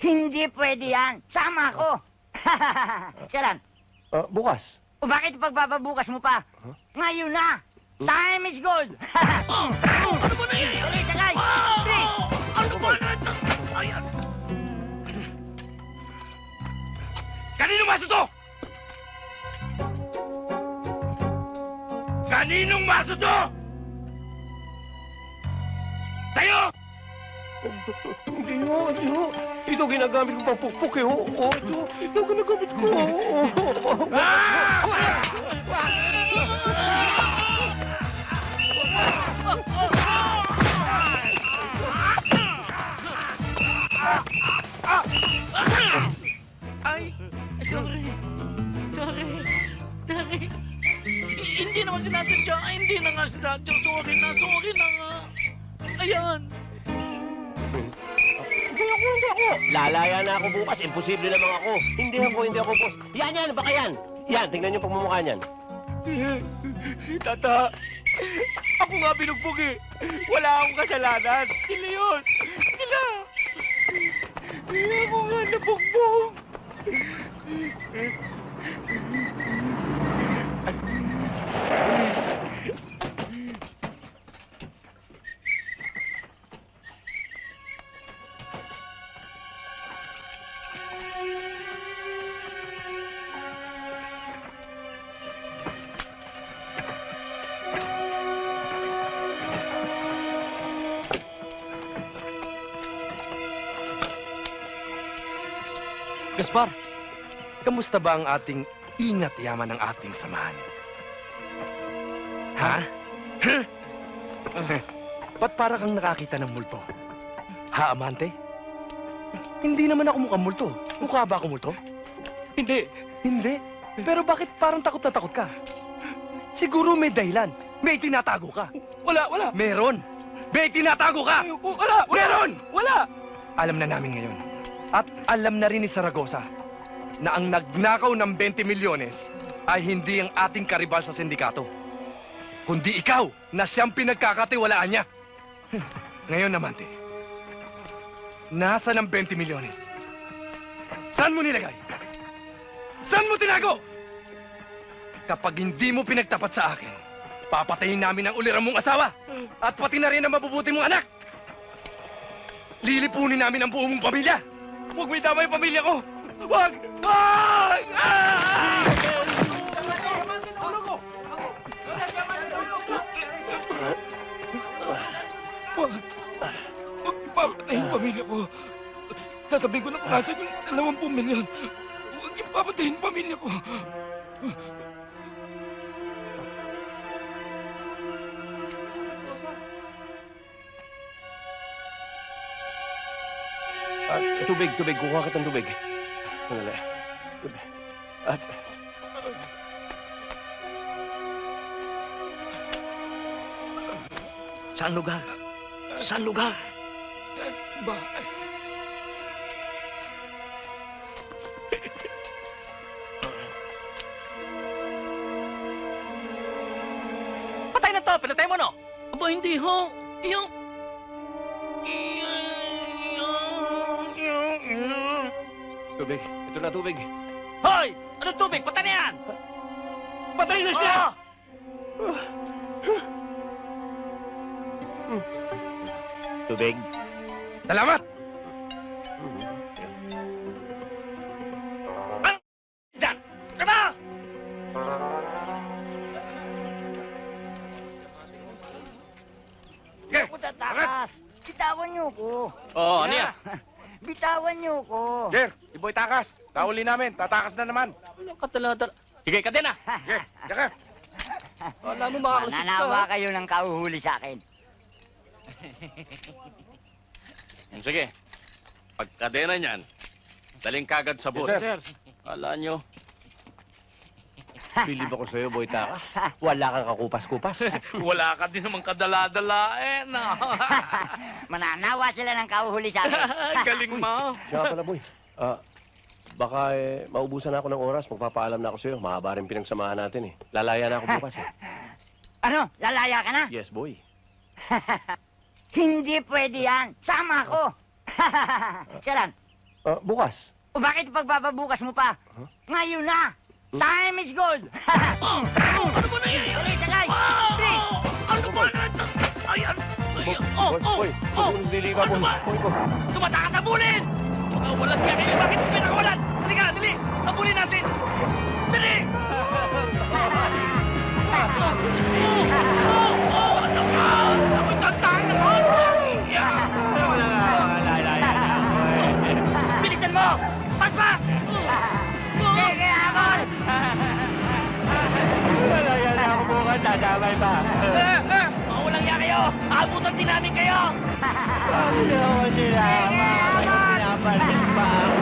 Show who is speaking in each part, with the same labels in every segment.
Speaker 1: Hindi pwede yan. Sama ako. Kailan?
Speaker 2: Ah, bukas.
Speaker 1: O bakit pagbababukas mo pa? Ngayon na! Time is gold!
Speaker 3: Ano ba nangyayari?
Speaker 1: Sakay, sakay! Please!
Speaker 3: Ano ba na? Ayan. Kanino maso to? Kaninong maso to? Sa'yo!
Speaker 2: Hindi ho, hindi ho. Ito ginagamit ko pang pukpuk eh ho. Oh, ito, ito ginagamit ko. Oh,
Speaker 3: Ah!
Speaker 4: Ay, sorry. Sorry. Sorry. Hindi naman sinadya. Hindi na nga sinadya. Sorry na, sorry na nga. Ayan.
Speaker 2: Ako. Lalaya na ako bukas. Imposible naman ako. Hindi ako, hindi ako, boss. Yan, yan, baka yan. Yan, tingnan niyo pagmumukha niyan.
Speaker 3: Tata, ako nga binugbog eh. Wala akong kasalanan. Sila yun. Sila. Sila ako nga nabugbog.
Speaker 5: Gaspar, kamusta ba ang ating ingat yaman ng ating samahan? Ha? Ba't para kang nakakita ng multo? Ha, Amante? Hindi naman ako mukhang multo. Mukha ba ako multo?
Speaker 2: Hindi.
Speaker 5: Hindi. Pero bakit parang takot na takot ka? Siguro may dahilan. May tinatago ka.
Speaker 3: Wala, wala.
Speaker 5: Meron. May tinatago ka.
Speaker 3: Wala, wala.
Speaker 5: Meron!
Speaker 3: Wala.
Speaker 5: Alam na namin ngayon. At alam na rin ni Saragosa na ang nagnakaw ng 20 milyones ay hindi ang ating karibal sa sindikato. Kundi ikaw na siyang pinagkakatiwalaan niya. Ngayon naman, te. Nasa ng 20 milyones? Saan mo nilagay? Saan mo tinago? Kapag hindi mo pinagtapat sa akin, papatayin namin ang ulirang mong asawa at pati na rin ang mabubuti mong anak. Lilipunin namin ang buong mong pamilya.
Speaker 3: Huwag may tama yung pamilya ko. Huwag! Huwag! Ah! Huwag! Huwag ipapatay yung pamilya ko. Sasabihin ko na kung yung dalawampung milyon. Huwag ipapatay yung pamilya ko.
Speaker 2: Tubig, tubig. Kukuha kitang tubig. Sandali. Tubig. At...
Speaker 4: Saan lugar? Saan lugar?
Speaker 3: Ba?
Speaker 4: Patay na to! Pinatay mo, no? Aba, hindi ho. Yung...
Speaker 2: Tubig. Ito na tubig.
Speaker 4: Hoy! Anong tubig? Patay na yan!
Speaker 3: Patay na siya!
Speaker 2: Tubig.
Speaker 5: Salamat!
Speaker 3: Kahuli namin. Tatakas na naman.
Speaker 4: Anong kataladal? Sige, kadena!
Speaker 3: Sige, tsaka.
Speaker 4: Wala mo ka,
Speaker 1: Mananawa kayo ng kauhuli sa akin.
Speaker 6: Sige. Pagkadena niyan, daling kagad sa boat.
Speaker 3: Yes, sir.
Speaker 6: Kala nyo,
Speaker 2: Bilib ako sa'yo, Boy Takas. Wala kang kakupas-kupas.
Speaker 4: Wala ka din naman kadala-dala eh, no?
Speaker 1: Mananawa sila ng kauhuli sa akin.
Speaker 4: Galing mo.
Speaker 2: Siya pala, Boy. Ah, baka eh, maubusan na ako ng oras. Magpapaalam na ako sa'yo. Mahaba rin pinagsamahan natin eh. Lalaya na ako bukas eh.
Speaker 1: Ano? Lalaya ka na?
Speaker 2: Yes, boy.
Speaker 1: Hindi pwede yan. Sama ako. Kailan?
Speaker 2: Ah, bukas.
Speaker 1: O bakit pagbababukas mo pa? Ngayon na! Time is gold!
Speaker 4: Oh, ano ba nangyayari?
Speaker 1: Okay, sakay!
Speaker 4: Ah!
Speaker 1: Please!
Speaker 4: Ano ba na ito? Ay, ano? Ay, oh,
Speaker 2: Boy,
Speaker 4: oh,
Speaker 2: boy,
Speaker 4: oh,
Speaker 2: boy, dili ka,
Speaker 4: ano
Speaker 2: boy.
Speaker 4: ba?
Speaker 2: Boy, boy.
Speaker 4: Tumatakas sa bulin! Mga walang yan eh, bakit pinakawalan? Halika, dali! Habulin natin! Dali! Oh, oh, oh.
Speaker 1: Bilisan mo! Pagpa! Sige, Amon!
Speaker 3: Wala yan ako bukas, dadamay pa.
Speaker 4: Eh, eh, Mga walang yan kayo! Aabutan din namin kayo!
Speaker 3: Bakit ako sila? Bakit pinapalit pa ako?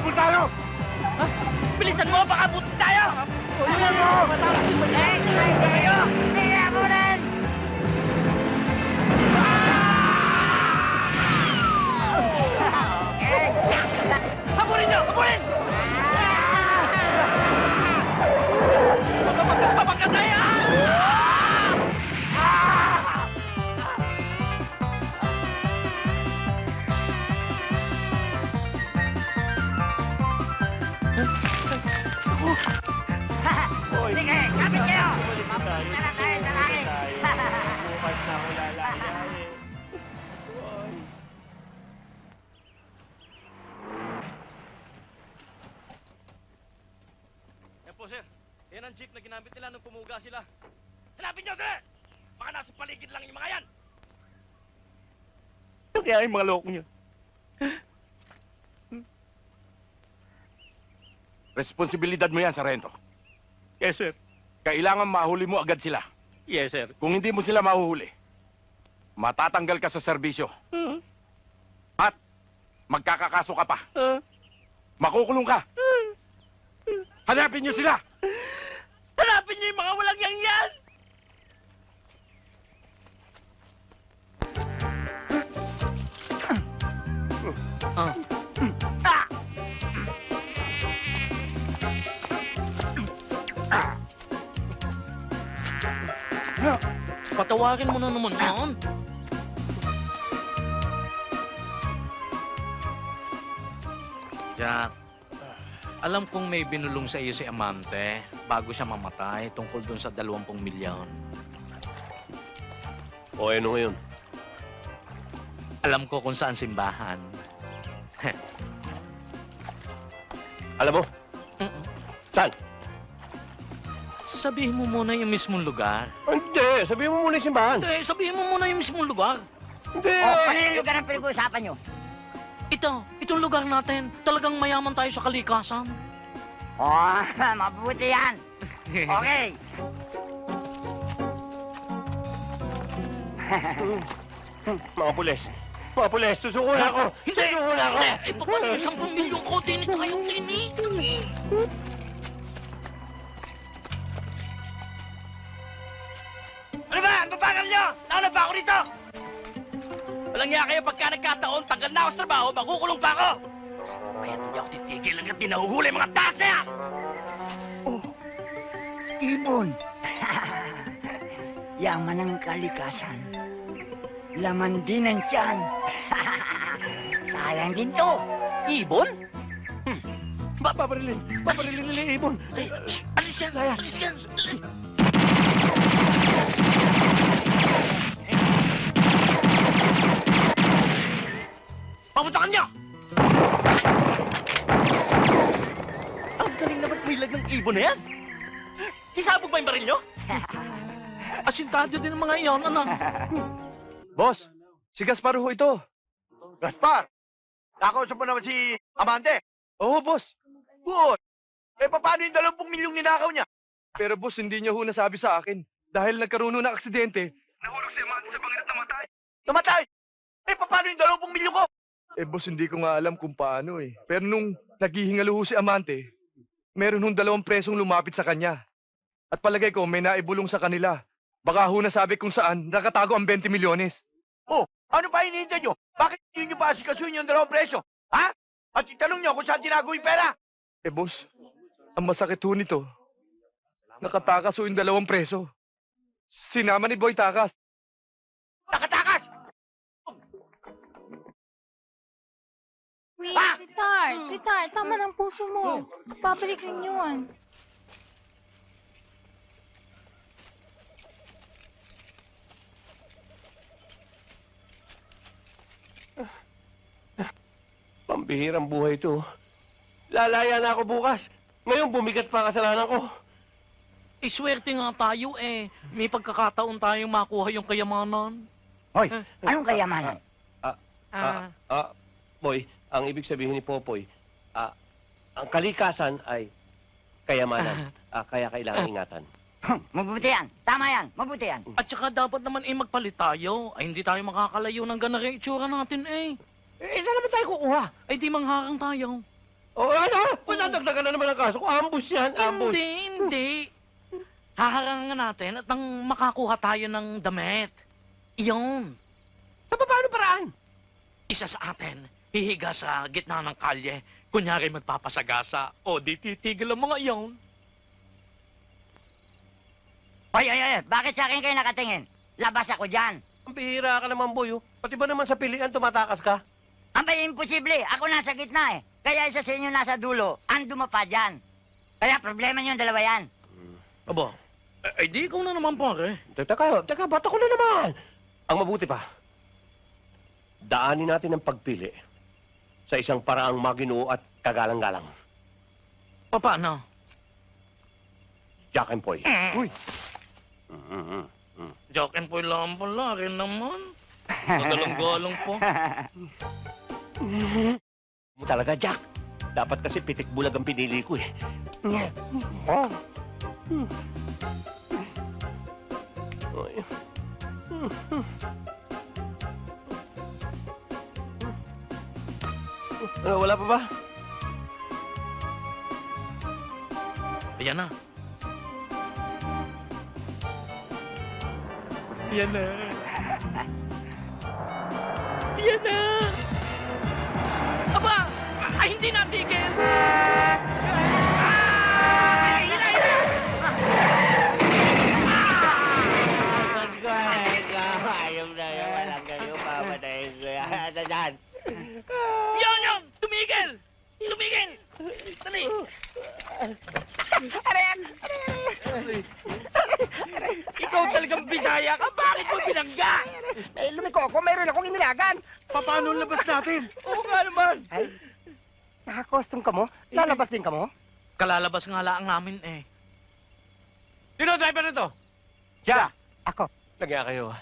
Speaker 5: Sir, hinabol tayo!
Speaker 4: Bilisan mo, baka buti tayo!
Speaker 1: Eh, sakay kayo! Sige, Amonan!
Speaker 4: Habulin niyo! Habulin! Magpapagkat
Speaker 1: Sige, kapit kayo! Na tayo sa langit!
Speaker 3: Bukas na ako lalayain.
Speaker 6: Yan po, sir. Yan ang jeep na ginamit nila nung pumuga sila.
Speaker 4: Hanapin niyo, dali! Baka nasa paligid lang yung mga yan!
Speaker 3: Kaya yung mga loko niyo.
Speaker 7: Responsibilidad mo yan, Sarento.
Speaker 3: Yes, sir.
Speaker 7: Kailangan mahuli mo agad sila.
Speaker 3: Yes, sir.
Speaker 7: Kung hindi mo sila mahuhuli, matatanggal ka sa serbisyo.
Speaker 3: Uh,
Speaker 7: At magkakakaso ka pa.
Speaker 3: uh,
Speaker 7: Makukulong ka. Hanapin niyo sila!
Speaker 4: Hanapin niyo yung mga walang yang yan! Patawarin mo na naman yan.
Speaker 8: Jack, alam kong may binulong sa iyo si Amante bago siya mamatay tungkol dun sa 20 milyon.
Speaker 2: O, ano ngayon?
Speaker 8: Alam ko kung saan simbahan.
Speaker 2: Alam mo?
Speaker 8: Sabihin mo muna yung mismong lugar.
Speaker 2: Hindi, sabihin mo muna yung simbahan.
Speaker 4: Hindi, sabihin mo muna yung mismong lugar.
Speaker 2: Hindi.
Speaker 1: O, ano yung lugar ang pinag-uusapan nyo?
Speaker 4: Ito, itong lugar natin, talagang mayaman tayo sa kalikasan.
Speaker 1: Oh, mabuti yan. Okay.
Speaker 2: Mga pulis. Mga pulis, susuko na ako.
Speaker 4: Hindi!
Speaker 2: Susuko na ako.
Speaker 4: Hindi! Eh, paano yung 10 milyong ko? Tinit tayo, tinit! Nauna ba ako rito? Walang niya kayo pagka nagkataon, tanggal na ako sa trabaho, makukulong pa ako! Kaya hindi ako titigil hanggang di nahuhuli mga taas na yan!
Speaker 1: Ibon. Yaman ng kalikasan. Laman din ang tiyan. Sayang din to.
Speaker 4: Ibon?
Speaker 2: Ba, paparilin. Paparilin nila ibon.
Speaker 4: Ay, alis yan! Alis yan! Papuntakan niyo! Ang galing naman milag ng ibon na yan! Isabog ba yung baril niyo? Asintado din ang mga iyon, ano?
Speaker 5: Boss, si Gaspar ho ito.
Speaker 3: Gaspar! Nakausap mo naman si Amante.
Speaker 5: Oo, boss.
Speaker 3: Good. Eh, paano yung 20 milyong ninakaw niya?
Speaker 5: Pero boss, hindi niya ho nasabi sa akin. Dahil nagkaroon ng aksidente, nahulog si Amante sa bangin at namatay.
Speaker 3: Namatay! Eh, paano yung dalawang milyon ko?
Speaker 5: Eh boss, hindi ko nga alam kung paano eh. Pero nung naghihingalo ho si Amante, meron hong dalawang presong lumapit sa kanya. At palagay ko, may naibulong sa kanila. Baka ho nasabi kung saan nakatago ang 20 milyones.
Speaker 3: Ano pa hinihintay nyo? Bakit hindi nyo pa asikasuhin yung dalawang preso? Ha? At itanong nyo kung saan tinago yung pera?
Speaker 5: Eh boss, ang masakit ho nito, nakatakas ho yung dalawang preso. Sinama ni Boy Takas.
Speaker 9: Wait, sweetheart, sweetheart, tama ng puso mo. Babalikan yun.
Speaker 2: Pambihirang buhay ito. Lalaya na ako bukas. Ngayon, bumigat pa ang kasalanan ko.
Speaker 8: Eh, swerte nga tayo eh. May pagkakataon tayong makuha yung kayamanan.
Speaker 1: Hoy, anong kayamanan?
Speaker 8: Ah,
Speaker 2: Ah, boy, ang ibig sabihin ni Popoy, ah, ang kalikasan ay kayamanan. Ah, kaya kailangan ingatan.
Speaker 1: Hmm, mabuti yan. Tama yan. Mabuti yan.
Speaker 8: at saka dapat naman eh magpalit tayo. Ay hindi tayo makakalayo ng ganang itsura natin eh.
Speaker 2: Eh, saan naman tayo kukuha?
Speaker 8: Ay di mangharang tayo.
Speaker 2: O ano? Wala dagdagan na naman ang kaso ko. Ambush yan, ambush.
Speaker 8: Hindi, hindi. Haharangan natin at nang makakuha tayo ng damit. Iyon.
Speaker 2: Sa paano paraan?
Speaker 8: Isa sa atin, hihiga sa gitna ng kalye. Kunyari magpapasagasa. O di titigil ang mga iyon.
Speaker 1: Hoy, hoy, hoy. Bakit sa akin kayo nakatingin? Labas ako dyan.
Speaker 2: Ang bihira ka naman, boy. oh. Pati ba naman sa pilian tumatakas ka?
Speaker 1: Abay, imposible. Ako nasa gitna eh. Kaya isa sa inyo nasa dulo. Ang dumapa dyan. Kaya problema niyo yung dalawa yan.
Speaker 8: Aba, eh, di ikaw na naman pare.
Speaker 2: Teka, teka, ba't ako na naman? Ang mabuti pa, daanin natin ang pagpili sa isang paraang maginoo at kagalang-galang.
Speaker 8: Paano?
Speaker 2: Jack and Poy.
Speaker 1: Uy.
Speaker 2: Mm-mm.
Speaker 8: Joke and poy lang pala rin naman. Nagalang-galang po.
Speaker 2: Mo talaga, Jack. Dapat kasi pitik bulag ang pinili ko eh. Oh. Hmm. Ay. Ano, wala pa ba?
Speaker 8: Ayan na.
Speaker 4: Yan na. Yan na. Aba! Ay, hindi natigil! Yan, yan! Tumigil! Tumigil! Dali! Ikaw talagang bisaya ka! Binangga?
Speaker 3: Eh, lumiko ako. Mayroon akong inilagan.
Speaker 4: Paano labas natin? Oo nga naman!
Speaker 3: Naka-custom ka mo? Lalabas din ka mo?
Speaker 8: Kalalabas nga lang namin eh.
Speaker 2: Sino ang driver nito?
Speaker 3: Siya. Ako.
Speaker 2: Nagya kayo, ha?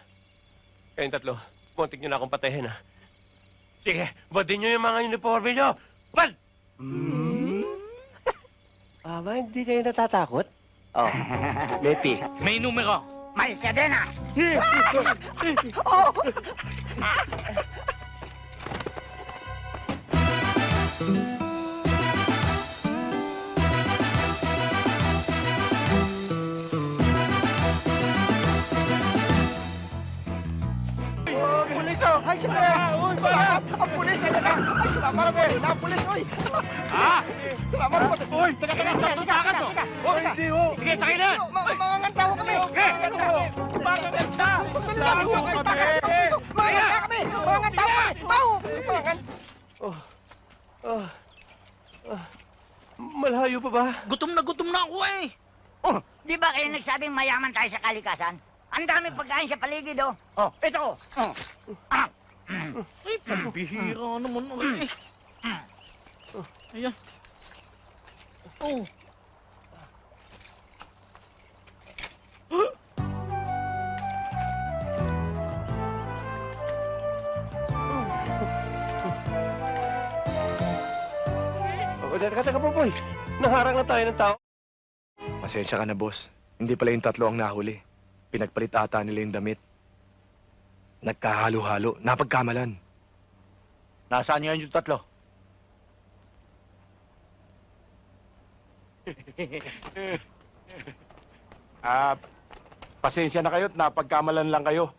Speaker 2: Kayong tatlo, kontik nyo na akong patayin, ha? Sige, badin nyo yung mga uniforme nyo! Bad! Aba, hindi kayo natatakot? Oh, Lepi.
Speaker 8: May numero.
Speaker 1: May kadena.
Speaker 3: Oh! Ay, siyempre! Salamat! Ang pulis! Ano na? Ay, salamat! Na, pulis! Uy!
Speaker 4: Ha?
Speaker 3: Salamat po! Uy! Teka, teka, teka! Teka, teka, teka!
Speaker 4: Oh, hindi ho! Sige, sakay na!
Speaker 3: Mga mga ngantawa kami! Kami! Mga
Speaker 2: Ah, ah, malayo pa ba?
Speaker 8: Gutom na gutom na ako eh.
Speaker 1: Oh, di ba kayo nagsabing mayaman tayo sa kalikasan? Ang dami pagkain sa paligid, oh. Oh, ito, oh. Ah. Mm.
Speaker 8: Ay, pambihira naman eh. Ayan. Oh.
Speaker 2: Oh, teka, teka po, boy. Naharang na tayo ng tao.
Speaker 5: Pasensya ka na, boss. Hindi pala yung tatlo ang nahuli. Pinagpalit ata nila yung damit. Nagkahalo-halo. Napagkamalan.
Speaker 3: Nasaan ngayon yung tatlo?
Speaker 7: Ah, pasensya na kayo at napagkamalan lang kayo.